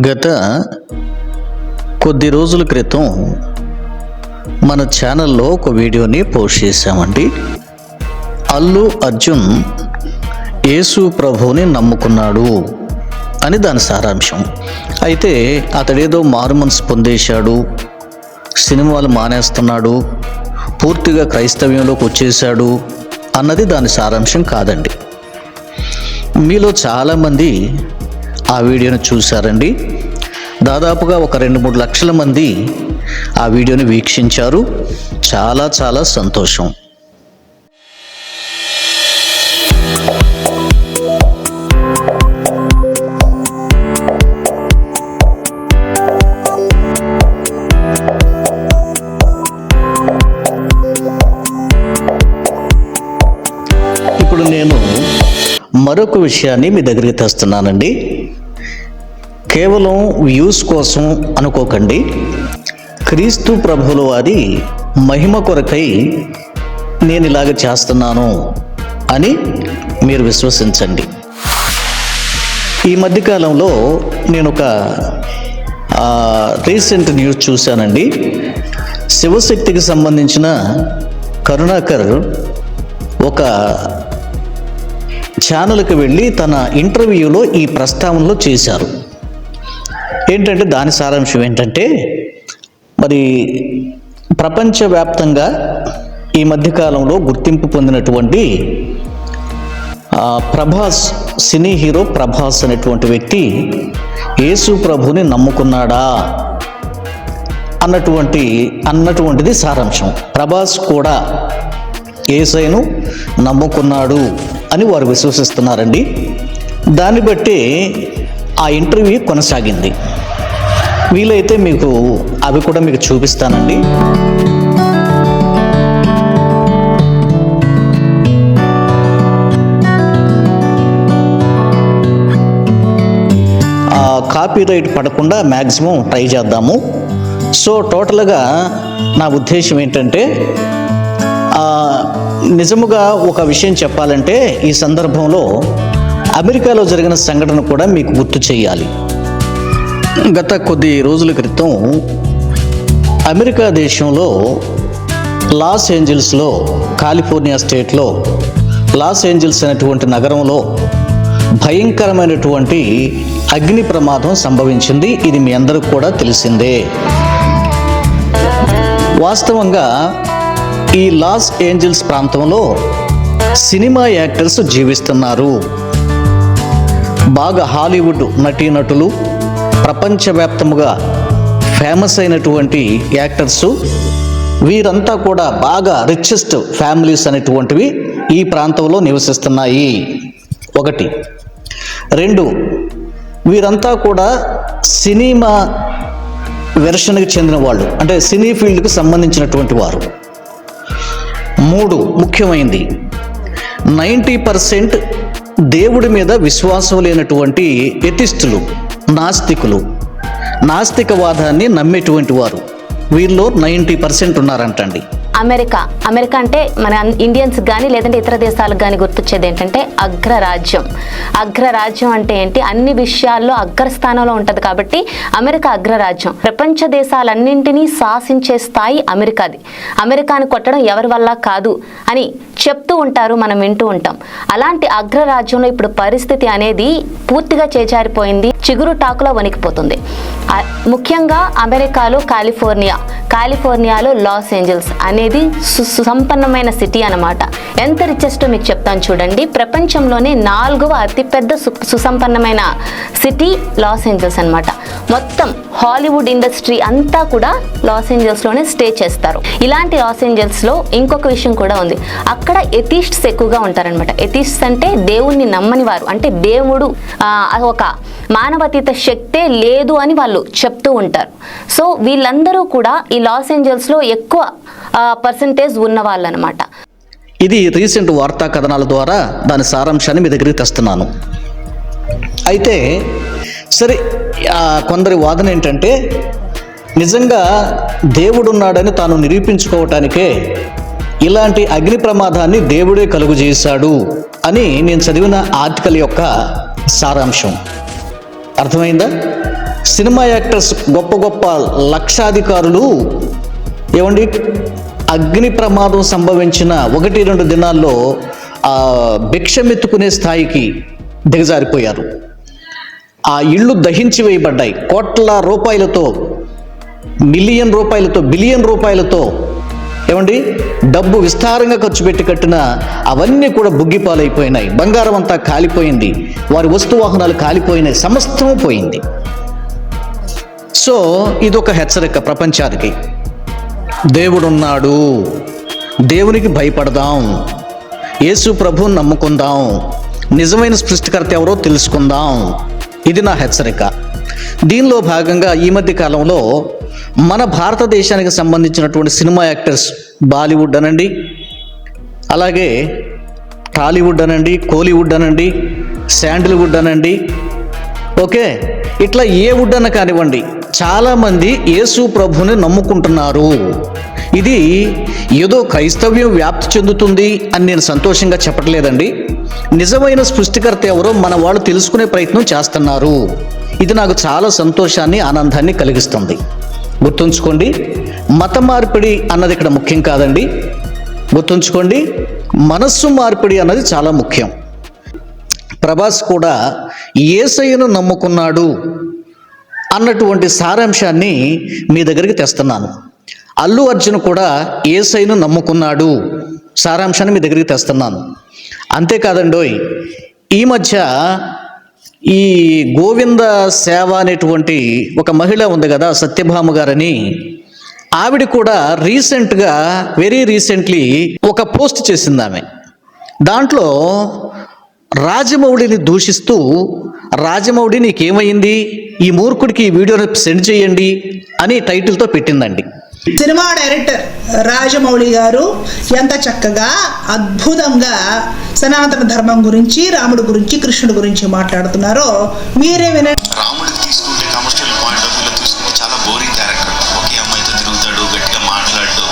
గత కొద్ది రోజుల క్రితం మన ఛానల్లో ఒక వీడియోని పోస్ట్ చేశామండి. అల్లు అర్జున్ యేసు ప్రభువుని నమ్ముకున్నాడు అని దాని సారాంశం. అయితే అతడేదో మారు మనసు పొందేశాడు సినిమాలు మానేస్తున్నాడు పూర్తిగా క్రైస్తవ్యంలోకి వచ్చేశాడు అన్నది దాని సారాంశం కాదండి. మీలో చాలామంది ఆ వీడియోని చూశారండి. దాదాపుగా ఒక రెండు మూడు లక్షల మంది ఆ వీడియోని వీక్షించారు. చాలా చాలా సంతోషం. ఇప్పుడు నేను మరొక విషయాన్ని మీ దగ్గరికి తెస్తున్నానండి. కేవలం వ్యూస్ కోసం అనుకోకండి. క్రీస్తు ప్రభుల వారి మహిమ కొరకై నేను ఇలాగ చేస్తున్నాను అని మీరు విశ్వసించండి. ఈ మధ్యకాలంలో నేను ఒక రీసెంట్ న్యూస్ చూశానండి. శివశక్తికి సంబంధించిన కరుణాకర్ ఒక ఛానల్కి వెళ్ళి తన ఇంటర్వ్యూలో ఈ ప్రస్తావనలో చేశారు. ఏంటంటే దాని సారాంశం ఏంటంటే మరి ప్రపంచవ్యాప్తంగా ఈ మధ్యకాలంలో గుర్తింపు పొందినటువంటి ప్రభాస్ సినీ హీరో ప్రభాస్ అనేటువంటి వ్యక్తి యేసు ప్రభుని నమ్ముకున్నాడా అన్నటువంటి అన్నటువంటిది సారాంశం. ప్రభాస్ కూడా ఏసైను నమ్ముకున్నాడు అని వారు విశ్వసిస్తున్నారండి. దాన్ని బట్టి ఆ ఇంటర్వ్యూ కొనసాగింది. వీలైతే మీకు అవి కూడా మీకు చూపిస్తానండి. కాపీ రైట్ పడకుండా మ్యాక్సిమం ట్రై చేద్దాము. సో టోటల్గా నా ఉద్దేశం ఏంటంటే నిజముగా ఒక విషయం చెప్పాలంటే ఈ సందర్భంలో అమెరికాలో జరిగిన సంఘటన కూడా మీకు గుర్తు చేయాలి. గత కొద్ది రోజుల క్రితం అమెరికా దేశంలో లాస్ ఏంజల్స్లో కాలిఫోర్నియా స్టేట్లో లాస్ ఏంజల్స్ అనేటువంటి నగరంలో భయంకరమైనటువంటి అగ్ని ప్రమాదం సంభవించింది. ఇది మీ అందరికి కూడా తెలిసిందే. వాస్తవంగా ఈ లాస్ ఏంజల్స్ ప్రాంతంలో సినిమా యాక్టర్స్ జీవిస్తున్నారు. బాగా హాలీవుడ్ నటీనటులు ప్రపంచవ్యాప్తముగా ఫేమస్ అయినటువంటి యాక్టర్సు. వీరంతా కూడా బాగా రిచెస్ట్ ఫ్యామిలీస్ అనేటువంటివి ఈ ప్రాంతంలో నివసిస్తున్నాయి. ఒకటి. రెండు. వీరంతా కూడా సినిమా వెర్షన్కి చెందిన వాళ్ళు అంటే సినీ ఫీల్డ్కి సంబంధించినటువంటి వారు. మూడు. ముఖ్యమైనది నైంటీ పర్సెంట్ దేవుడి మీద విశ్వాసం లేనటువంటి ఎతిస్తులు నాస్తికులు. నాస్తికవాదాన్ని నమ్మేటువంటి వారు. వీరిలో నైంటీ పర్సెంట్ ఉన్నారంటండి. అమెరికా. అమెరికా అంటే మన ఇండియన్స్ కానీ లేదంటే ఇతర దేశాలకు కానీ గుర్తొచ్చేది ఏంటంటే అగ్రరాజ్యం. అగ్రరాజ్యం అంటే ఏంటి? అన్ని విషయాల్లో అగ్రస్థానంలో ఉంటుంది కాబట్టి అమెరికా అగ్రరాజ్యం. ప్రపంచ దేశాలన్నింటినీ శాసించే స్థాయి అమెరికాది. అమెరికాని కొట్టడం ఎవరి వల్ల కాదు అని చెప్తూ ఉంటారు మనం వింటూ ఉంటాం. అలాంటి అగ్రరాజ్యంలో ఇప్పుడు పరిస్థితి అనేది పూర్తిగా చేజారిపోయింది చిగురు టాకులో వణికిపోతుంది. ముఖ్యంగా అమెరికాలో కాలిఫోర్నియా కాలిఫోర్నియాలో లాస్ ఏంజల్స్ అనేది సు- సుసంపన్నమైన సిటీ అన్నమాట. ఎంత రిచెస్టో మీకు చెప్తాను చూడండి. ప్రపంచంలోనే నాలుగవ అతిపెద్ద సు సుసంపన్నమైన సిటీ లాస్ ఏంజల్స్ అనమాట మొత్తం హాలీవుడ్ ఇండస్ట్రీ అంతా కూడా లాస్ ఏంజల్స్లోనే స్టే చేస్తారు. ఇలాంటి లాస్ ఏంజల్స్లో ఇంకొక విషయం కూడా ఉంది. అక్కడ ఎథిస్ట్స్ ఎక్కువగా ఉంటారనమాట ఎథిస్ట్స్ అంటే దేవుణ్ణి నమ్మని వారు. అంటే దేవుడు ఒక మానవతీత శక్తే లేదు అని వాళ్ళు చెప్తూ ఉంటారు. సో వీళ్ళందరూ కూడా ఈ లాస్ ఏంజల్స్లో ఎక్కువ పర్సంటేజ్ ఉన్న వాళ్ళనమాట ఇది రీసెంట్ వార్తా కథనాల ద్వారా దాని సారాంశాన్ని మీ దగ్గరికి తెస్తున్నాను. అయితే సరే కొందరి వాదన ఏంటంటే నిజంగా దేవుడున్నాడని తాను నిరూపించుకోవటానికే ఇలాంటి అగ్ని ప్రమాదాన్ని దేవుడే కలుగు చేశాడు అని నేను చదివిన ఆర్టికల్ యొక్క సారాంశం. అర్థమైందా? సినిమా యాక్టర్స్ గొప్ప గొప్ప లక్షాధికారులు ఏమండి? అగ్ని ప్రమాదం సంభవించిన ఒకటి రెండు దినాల్లో భిక్షమెత్తుకునే స్థాయికి దిగజారిపోయారు. ఆ ఇళ్ళు దహించి వేయబడ్డాయి. కోట్ల రూపాయలతో మిలియన్ రూపాయలతో బిలియన్ రూపాయలతో ఏమండి? డబ్బు విస్తారంగా ఖర్చు పెట్టి కట్టిన అవన్నీ కూడా బుగ్గిపాలైపోయినాయి. బంగారం అంతా కాలిపోయింది. వారి వస్తు వాహనాలు కాలిపోయినాయి. సమస్తము పోయింది. సో ఇదొక హెచ్చరిక ప్రపంచానికి. దేవుడున్నాడు. దేవునికి భయపడదాం. యేసు ప్రభువుని నమ్ముకుందాం. నిజమైన సృష్టికర్త ఎవరో తెలుసుకుందాం. ఇది నా హెచ్చరిక. దీనిలో భాగంగా ఈ మధ్య కాలంలో మన భారతదేశానికి సంబంధించినటువంటి సినిమా యాక్టర్స్ బాలీవుడ్ అనండి అలాగే టాలీవుడ్ అనండి కోలీవుడ్ అనండి శాండిల్వుడ్ అనండి. ఓకే ఇట్లా ఏ వుడ్ అన్న కానివ్వండి చాలామంది యేసు ప్రభుని నమ్ముకుంటున్నారు. ఇది ఏదో క్రైస్తవ్యం వ్యాప్తి చెందుతుంది అని నేను సంతోషంగా చెప్పట్లేదండి. నిజమైన సృష్టికర్త ఎవరో మన వాళ్ళు తెలుసుకునే ప్రయత్నం చేస్తున్నారు. ఇది నాకు చాలా సంతోషాన్ని ఆనందాన్ని కలిగిస్తుంది. గుర్తుంచుకోండి మత మార్పిడి అన్నది ఇక్కడ ముఖ్యం కాదండి. గుర్తుంచుకోండి మనస్సు మార్పిడి అన్నది చాలా ముఖ్యం. ప్రభాస్ కూడా ఏసయ్యను నమ్ముకున్నాడు అన్నటువంటి సారాంశాన్ని మీ దగ్గరికి తెస్తున్నాను. అల్లు అర్జున్ కూడా ఏసైను నమ్ముకున్నాడు సారాంశాన్ని మీ దగ్గరికి తెస్తున్నాను. అంతేకాదండోయ్ ఈ మధ్య ఈ గోవింద సేవ అనేటువంటి ఒక మహిళ ఉంది కదా సత్యభామ గారని. ఆవిడ కూడా రీసెంట్గా వెరీ రీసెంట్లీ ఒక పోస్ట్ చేసింది ఆమె దాంట్లో రాజమౌళిని దూషిస్తూ రాజమౌళి నీకేమైంది? ఈ మూర్ఖుడికి ఈ వీడియోని సెండ్ చేయండి అని టైటిల్తో పెట్టిందండి. సినిమా డైరెక్టర్ రాజమౌళి గారు ఎంత చక్కగా అద్భుతంగా సనాతన ధర్మం గురించి రాముడు గురించి కృష్ణుడు గురించి మాట్లాడుతున్నారో మీరే వినండి. రాముడికి తీసుకుంటే కమర్షియల్ పాయింట్ ఆఫ్ వ్యూలో తీసుకుంటే చాలా బోరింగ్ క్యారెక్టర్ ఒకే అమ్మాయితో తిరుగుతాడు గట్టిగా మాట్లాడు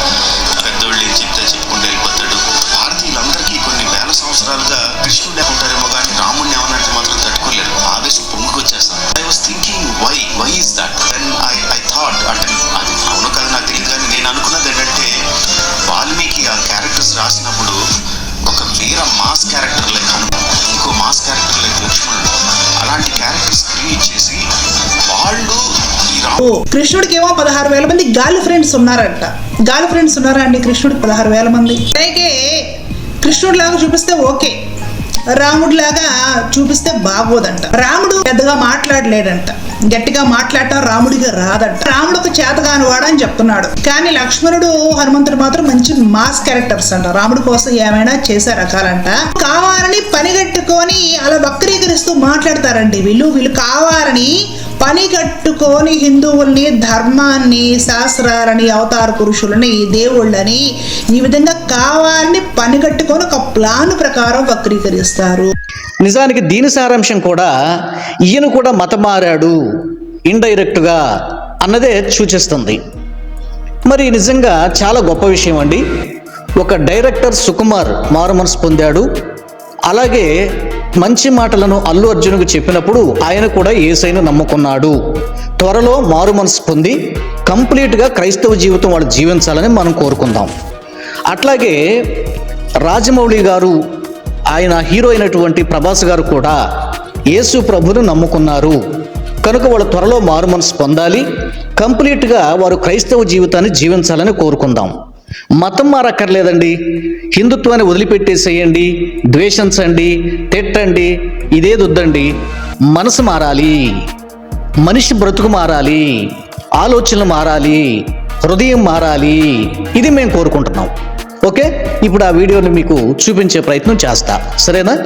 పెద్దోళ్ళు ఏం చెప్తే చెప్పుకుంటూ వెళ్ళిపోతాడు. భారతీయులందరికీ కొన్ని వేల సంవత్సరాలుగా కృష్ణుడే ఉంటారేమో కానీ రాముడిని ఏమన్నట్టు మాత్రం తట్టుకోలేరు. ఆవేశం పొంగుకొచ్చేస్తాను I was thinking why why is that then I I thought అంటే కృష్ణుడికి ఏమో పదహారు వేల మంది గర్ల్ ఫ్రెండ్స్ ఉన్నారంట. గర్ల్ ఫ్రెండ్స్ ఉన్నారా అండి కృష్ణుడికి పదహారు వేల మంది. అలాగే కృష్ణుడి లాగా చూపిస్తే ఓకే. రాముడి లాగా చూపిస్తే బాగోదంట. రాముడు పెద్దగా మాట్లాడలేడంట. గట్టిగా మాట్లాడటం రాముడికి రాదంట. రాముడు ఒక చేతగాని వాడని చెప్తున్నాడు. కానీ లక్ష్మణుడు హనుమంతుడు మాత్రం మంచి మాస్ క్యారెక్టర్స్ అంట. రాముడి కోసం ఏమైనా చేసే రకాలంట. కావాలని పనిగట్టుకొని అలా వక్రీకరిస్తూ మాట్లాడతారండి వీళ్ళు. వీళ్ళు కావాలని పని కట్టుకొని హిందువుల్ని ధర్మాన్ని శాస్త్రాలని అవతార పురుషులని దేవుళ్ళని ఈ విధంగా కావాలని పని కట్టుకొని ఒక ప్లాన్ ప్రకారం వక్రీకరిస్తారు. నిజానికి దీని సారాంశం కూడా ఈయన కూడా మత మారాడు ఇండైరెక్ట్గా అన్నదే సూచిస్తుంది. మరి నిజంగా చాలా గొప్ప విషయం అండి. ఒక డైరెక్టర్ సుకుమార్ మారు మనసు పొందాడు. అలాగే మంచి మాటలను అల్లు అర్జున్కు చెప్పినప్పుడు ఆయన కూడా ఏసైను నమ్ముకున్నాడు. త్వరలో మారు మనసు పొంది కంప్లీట్గా క్రైస్తవ జీవితం వాళ్ళు జీవించాలని మనం కోరుకుందాం. అట్లాగే రాజమౌళి గారు ఆయన హీరో అయినటువంటి ప్రభాస్ గారు కూడా యేసు ప్రభును నమ్ముకున్నారు. కనుక వాళ్ళు త్వరలో మారు మనసు పొందాలి. కంప్లీట్గా వారు క్రైస్తవ జీవితాన్ని జీవించాలని కోరుకుందాం. మతం మారక్కర్లేదండి. హిందుత్వాన్ని వదిలిపెట్టేసేయండి. ద్వేషించండి. తిట్టండి. ఇదేదొద్దండి మనసు మారాలి. మనిషి బ్రతుకు మారాలి. ఆలోచనలు మారాలి. హృదయం మారాలి. ఇది మేము కోరుకుంటున్నాం. ఓకే? ఇప్పుడు ఆ వీడియోని మీకు చూపించే ప్రయత్నం చేస్తా. సరేనా?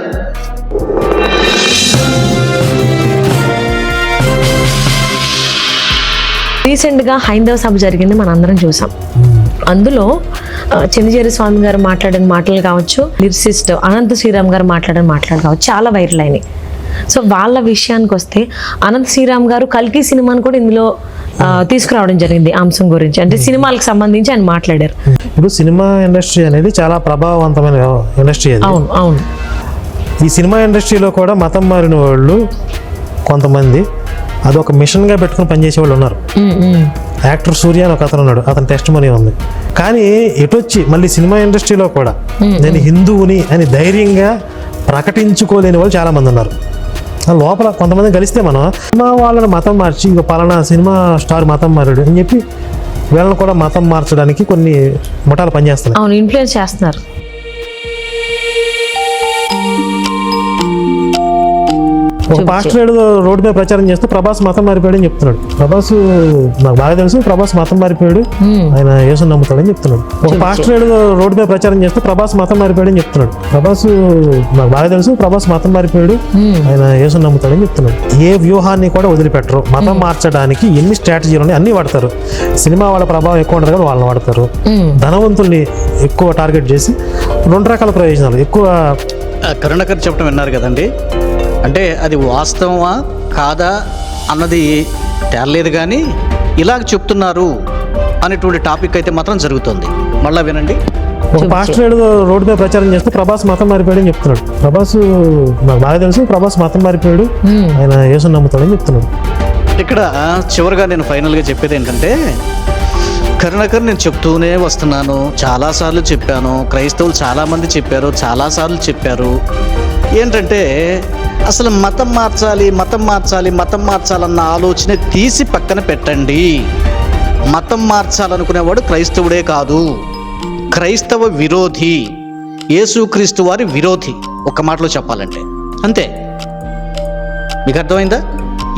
రీసెంట్గా హైందవ సభ జరిగింది. మనందరం చూసాం. అందులో ఆ, చిన్నజేరి స్వామి గారు మాట్లాడిన మాటలు కావచ్చు లిరిసిస్ట్ అనంత శ్రీరామ్ గారు మాట్లాడిన మాటలు కావచ్చు చాలా వైరల్ అయినాయి. సో వాళ్ళ విషయానికి వస్తే అనంత శ్రీరామ్ గారు కల్కి సినిమాని కూడా ఇందులో తీసుకురావడం జరిగింది అంశం గురించి. అంటే సినిమాలకు సంబంధించి ఆయన మాట్లాడారు. ఇప్పుడు సినిమా ఇండస్ట్రీ అనేది చాలా ప్రభావవంతమైన ఇండస్ట్రీ అవును అవును. ఈ సినిమా ఇండస్ట్రీలో కూడా మతం మారిన వాళ్ళు కొంతమంది అది ఒక మిషన్గా పెట్టుకుని పనిచేసే వాళ్ళు ఉన్నారు. యాక్టర్ సూర్య అని ఒక అతను ఉన్నాడు. అతని టెస్ట్ మనీ ఉంది. కానీ ఎటొచ్చి మళ్ళీ సినిమా ఇండస్ట్రీలో కూడా నేను హిందువుని అని ధైర్యంగా ప్రకటించుకోలేని వాళ్ళు చాలా మంది ఉన్నారు. లోపల కొంతమంది కలిస్తే మనం సినిమా వాళ్ళని మతం మార్చి ఇంకో పలానా సినిమా స్టార్ మతం మారాడు అని చెప్పి వీళ్ళని కూడా మతం మార్చడానికి కొన్ని ముఠాలు పనిచేస్తున్నాయి. అవును ఇన్ఫ్లుయెన్స్ చేస్తున్నారు. పాస్టర్ ఏడు రోడ్డు మీద ప్రచారం చేస్తూ ప్రభాస్ మతం మారిపోయాడు అని చెప్తున్నాడు. ప్రభాస్ నాకు బాగా తెలుసు ప్రభాస్ మతం మారిపోయాడు. ఆయన యేసు నమ్ముతాడని చెప్తున్నాడు. ఒక పాస్టర్ ఏడు రోడ్డు మీద ప్రచారం చేస్తూ ప్రభాస్ మతం మారిపోయాడు అని చెప్తున్నాడు. ప్రభాస్ నాకు బాగా తెలుసు ప్రభాస్ మతం మారిపోయాడు. ఆయన యేసు నమ్ముతాడని చెప్తున్నాడు. ఏ వ్యూహాన్ని కూడా వదిలిపెట్టరు. మతం మార్చడానికి ఎన్ని స్ట్రాటజీలు ఉన్నాయి అన్ని వాడతారు. సినిమా వాళ్ళ ప్రభావం ఎక్కువ ఉంటుంది కదా వాళ్ళని వాడతారు. ధనవంతుల్ని ఎక్కువ టార్గెట్ చేసి రెండు రకాల ప్రయోజనాలు. ఎక్కువ కరుణాకర్ చెప్పడం విన్నారు కదండి. అంటే అది వాస్తవమా? కాదా? అన్నది తేలలేదు కానీ ఇలాగ చెప్తున్నారు అనేటువంటి టాపిక్ అయితే మాత్రం జరుగుతుంది. మళ్ళా వినండి. ఒక పాస్టర్ రోడ్డు మీద ప్రచారం చేస్తూ ప్రభాస్ మతం మారిపోయాడు అని చెప్తున్నాడు. ప్రభాస్ నాకు బాగా తెలుసు ప్రభాస్ మతం మారిపోయాడు. ఆయన యేసు నమ్ముతాడని చెప్తున్నాడు. ఇక్కడ చివరిగా నేను ఫైనల్గా చెప్పేది ఏంటంటే కరుణాకర్ నేను చెప్తూనే వస్తున్నాను. చాలాసార్లు చెప్పాను. క్రైస్తవులు చాలామంది చెప్పారు చాలాసార్లు చెప్పారు. ఏంటంటే అసలు మతం మార్చాలి మతం మార్చాలి మతం మార్చాలన్న ఆలోచన తీసి పక్కన పెట్టండి. మతం మార్చాలనుకునేవాడు క్రైస్తవుడే కాదు. క్రైస్తవ విరోధి యేసుక్రీస్తు వారి విరోధి ఒక మాటలో చెప్పాలంటే. అంతే. మీకు అర్థమైందా?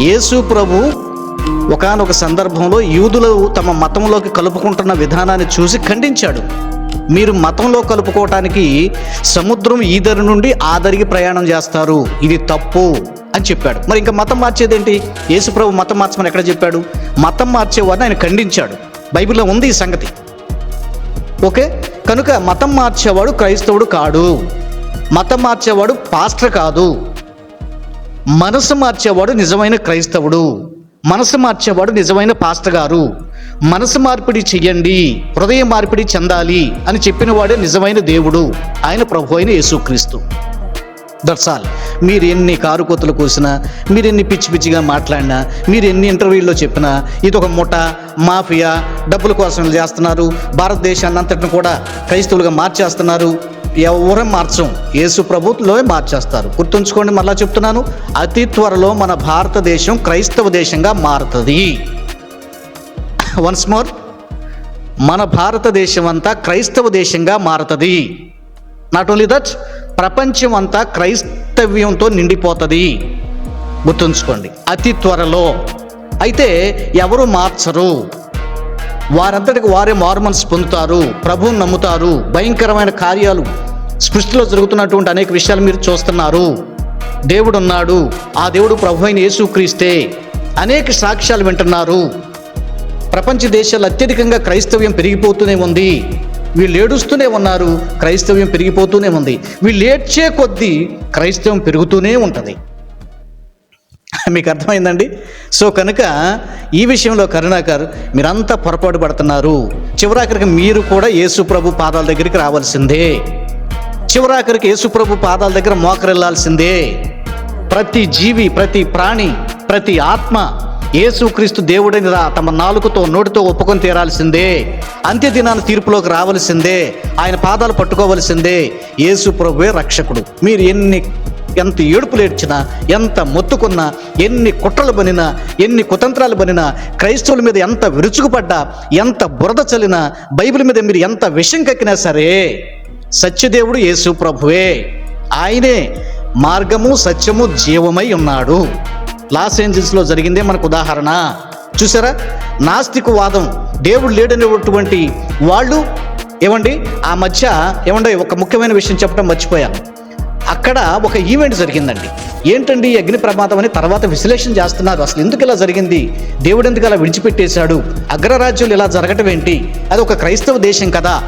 యేసు ప్రభు ఒకానొక సందర్భంలో యూదులు తమ మతంలోకి కలుపుకుంటున్న విధానాన్ని చూసి ఖండించాడు. మీరు మతంలో కలుపుకోవటానికి సముద్రం ఈదరి నుండి ఆదరికి ప్రయాణం చేస్తారు. ఇది తప్పు అని చెప్పాడు. మరి ఇంకా మతం మార్చేదేంటి? యేసు ప్రభు మతం మార్చమని ఎక్కడ చెప్పాడు? మతం మార్చేవారిని ఆయన ఖండించాడు. బైబిల్లో ఉంది ఈ సంగతి. ఓకే? కనుక మతం మార్చేవాడు క్రైస్తవుడు కాడు. మతం మార్చేవాడు పాస్టర్ కాదు. మనసు మార్చేవాడు నిజమైన క్రైస్తవుడు. మనసు మార్చేవాడు నిజమైన పాస్టర్ గారు. మనసు మార్పిడి చెయ్యండి హృదయ మార్పిడి చెందాలి అని చెప్పినవాడే నిజమైన దేవుడు. ఆయన ప్రభు అయిన యేసుక్రీస్తు. దట్స్ ఆల్ మీరు ఎన్ని కారు కోతలు కూసినా మీరు ఎన్ని పిచ్చి పిచ్చిగా మాట్లాడినా మీరు ఎన్ని ఇంటర్వ్యూల్లో చెప్పినా ఇది ఒక ముఠ మాఫియా డబ్బుల కోసం చేస్తున్నారు. భారతదేశాన్ని అంతటిని కూడా క్రైస్తవులుగా మార్చేస్తున్నారు. ఎవరే మార్చం. యేసు ప్రభుత్వంలో మార్చేస్తారు. గుర్తుంచుకోండి మళ్ళా చెప్తున్నాను. అతి త్వరలో మన భారతదేశం క్రైస్తవ దేశంగా మారుతుంది. వన్స్ మోర్ మన భారతదేశం అంతా క్రైస్తవ దేశంగా మారుతుంది. నాట్ ఓన్లీ దట్ ప్రపంచం అంతా క్రైస్తవ్యంతో నిండిపోతుంది. గుర్తుంచుకోండి అతి త్వరలో. అయితే ఎవరు మార్చరు? వారంతటికి వారే మార్మన్స్ పొందుతారు ప్రభువుని నమ్ముతారు భయంకరమైన కార్యాలు. సృష్టిలో జరుగుతున్నటువంటి అనేక విషయాలు మీరు చూస్తున్నారు. దేవుడు ఉన్నాడు ఆ దేవుడు ప్రభు అయిన యేసుక్రీస్తే. అనేక సాక్ష్యాలు వింటున్నారు. ప్రపంచ దేశాలు అత్యధికంగా క్రైస్తవ్యం పెరిగిపోతూనే ఉంది. వీళ్ళు ఏడుస్తూనే ఉన్నారు క్రైస్తవ్యం పెరిగిపోతూనే ఉంది. వీళ్ళు ఏడ్చే కొద్దీ క్రైస్తవం పెరుగుతూనే ఉంటుంది. మీకు అర్థమైందండి? సో కనుక ఈ విషయంలో కరుణాకర్ మీరంతా పొరపాటు పడుతున్నారు. చివరాఖరికి మీరు కూడా యేసుప్రభు పాదాల దగ్గరికి రావాల్సిందే. చివరాఖరికి యేసుప్రభు పాదాల దగ్గర మోకరెళ్ళాల్సిందే ప్రతి జీవి ప్రతి ప్రాణి ప్రతి ఆత్మ యేసుక్రీస్తు దేవుడని రా తమ నాలుగుతో నోటితో ఒప్పుకొని తీరాల్సిందే. అంత్య దినాన తీర్పులోకి రావలసిందే. ఆయన పాదాలు పట్టుకోవలసిందే. యేసు ప్రభువే రక్షకుడు. మీరు ఎన్ని ఎంత ఏడుపులు ఏడ్చినా ఎంత మొత్తుకున్నా ఎన్ని కుట్రలు బనినా ఎన్ని కుతంత్రాలు బనినా క్రైస్తవుల మీద ఎంత విరుచుకుపడ్డా ఎంత బురద చల్లినా బైబిల్ మీద మీరు ఎంత విషం కక్కినా సరే సత్యదేవుడు యేసు ప్రభువే. ఆయనే మార్గము సత్యము జీవమై ఉన్నాడు. లాస్ ఏంజల్స్లో జరిగిందే మనకు ఉదాహరణ. చూసారా? నాస్తిక వాదం దేవుడు లేడనేటువంటి వాళ్ళు ఏమండి? ఆ మధ్య ఏమండి ఒక ముఖ్యమైన విషయం చెప్పడం మర్చిపోయాను. అక్కడ ఒక ఈవెంట్ జరిగిందండి. ఏంటండి అగ్ని ప్రమాదం అని తర్వాత విశ్లేషణ చేస్తున్నారు. అసలు ఎందుకు ఇలా జరిగింది? దేవుడు ఎందుకు అలా విడిచిపెట్టేశాడు? అగ్రరాజ్యాలు ఇలా జరగటం ఏంటి? అది ఒక క్రైస్తవ దేశం కదా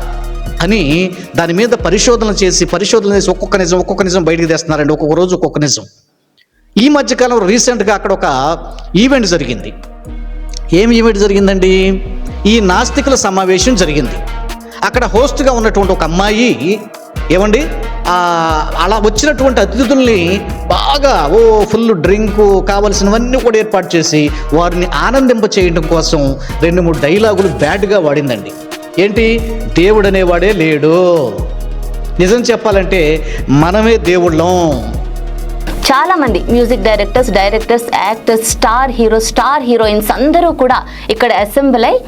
అని దాని మీద పరిశోధన చేసి పరిశోధన చేసి ఒక్కొక్క నిజం ఒక్కొక్క నిజం బయటికి తెస్తున్నారండి. ఒక్కొక్క రోజు ఒక్కొక్క నిజం. ఈ మధ్యకాలంలో రీసెంట్గా అక్కడ ఒక ఈవెంట్ జరిగింది. ఏం ఈవెంట్ జరిగిందండి? ఈ నాస్తికుల సమావేశం జరిగింది. అక్కడ హోస్ట్గా ఉన్నటువంటి ఒక అమ్మాయి ఏమండి? అలా వచ్చినటువంటి అతిథుల్ని బాగా ఓ ఫుల్ డ్రింకు కావలసినవన్నీ కూడా ఏర్పాటు చేసి వారిని ఆనందింప చేయడం కోసం రెండు మూడు డైలాగులు బ్యాడ్గా వాడిందండి. ఏంటి? దేవుడు అనేవాడే లేడు. నిజం చెప్పాలంటే మనమే దేవుళ్ళం. చాలా మంది music directors directors actors star hero star heroines అందరూ కూడా ఇక్కడ అసెంబ్ల్ అయి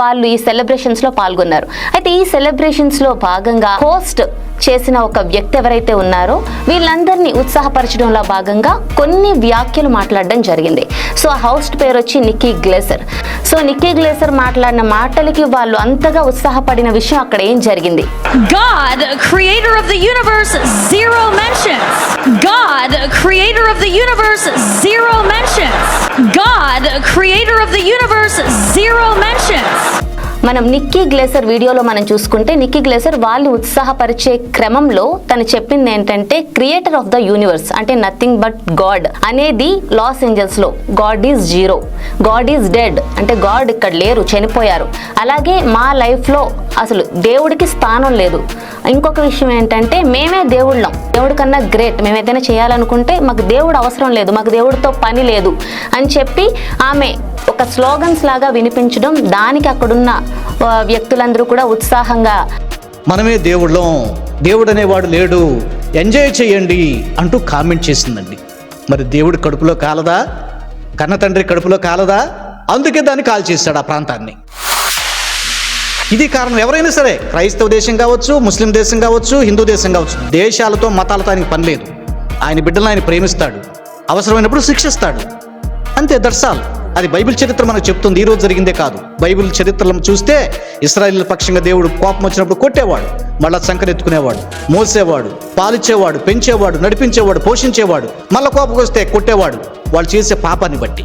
వాళ్ళు ఈ సెలబ్రేషన్స్లో పాల్గొన్నారు. అయితే ఈ సెలబ్రేషన్స్లో భాగంగా హోస్ట్ చేసిన ఒక వ్యక్తి ఎవరైతే ఉన్నారో వీళ్ళందరినీ ఉత్సాహపరచడంలో భాగంగా కొన్ని వ్యాఖ్యలు మాట్లాడడం జరిగింది. సో ఆ హౌస్ట్ పేరు వచ్చి Nikki Glaser. So Nikki Glaser మాట్లాడిన మాటలకి వాళ్ళు అంతగా ఉత్సాహపడిన విషయం అక్కడ ఏం జరిగింది? God creator of the universe zero mentions God creator of the universe zero mentions God creator of the universe zero mentions మనం నిక్కీ గ్లేసర్ వీడియోలో మనం చూసుకుంటే నిక్కీ గ్లేసర్ వాళ్ళు ఉత్సాహపరిచే క్రమంలో తను చెప్పింది ఏంటంటే క్రియేటర్ ఆఫ్ ద యూనివర్స్ అంటే నథింగ్ బట్ గాడ్ అనేది Los ఏంజల్స్లో God is zero God is dead అంటే గాడ్ ఇక్కడ లేరు చనిపోయారు. అలాగే మా లైఫ్లో అసలు దేవుడికి స్థానం లేదు. ఇంకొక విషయం ఏంటంటే మేమే దేవుళ్ళం. దేవుడి కన్నా గ్రేట్ మేము ఏదైనా చేయాలనుకుంటే మాకు దేవుడు అవసరం లేదు మాకు దేవుడితో పని లేదు అని చెప్పి ఆమె ఒక స్లోగన్స్ లాగా వినిపించడం దానికి అక్కడున్న వ్యక్తులందరూ కూడా ఉత్సాహంగా మనమే దేవుళ్ళం. దేవుడు అనేవాడు లేడు. ఎంజాయ్ చేయండి అంటూ కామెంట్ చేసిందండి. మరి దేవుడి కడుపులో కాలదా? కన్న తండ్రి కడుపులో కాలదా? అందుకే దాన్ని కాల్ చేశాడు ఆ ప్రాంతాన్ని. ఇది కారణం ఎవరైనా సరే క్రైస్తవ దేశం కావచ్చు ముస్లిం దేశం కావచ్చు హిందూ దేశం కావచ్చు దేశాలతో మతాలతో ఆయనకి పని లేదు. ఆయన బిడ్డలను ఆయన ప్రేమిస్తాడు. అవసరమైనప్పుడు శిక్షిస్తాడు. అంతే దర్శాల్ అది బైబిల్ చరిత్ర మనకు చెప్తుంది ఈ రోజు జరిగిందే కాదు. బైబిల్ చరిత్రలను చూస్తే ఇస్రాయిల్ పక్షంగా దేవుడు కోపం వచ్చినప్పుడు కొట్టేవాడు మళ్ళా సంకరెత్తుకునేవాడు మోసేవాడు పాలిచ్చేవాడు పెంచేవాడు నడిపించేవాడు పోషించేవాడు మళ్ళా కోపం వస్తే కొట్టేవాడు వాళ్ళు చేసే పాపాన్ని బట్టి.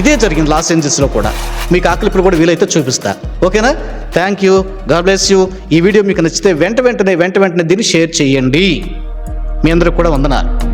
ఇదే జరిగింది లాస్ ఏంజల్స్లో కూడా. మీకు ఆకలి ఇప్పుడు కూడా వీలైతే చూపిస్తా. ఓకేనా? Thank you God bless you ఈ వీడియో మీకు నచ్చితే వెంట వెంటనే వెంట వెంటనే దీన్ని షేర్ చేయండి. మీ అందరికి కూడా వందనాలు.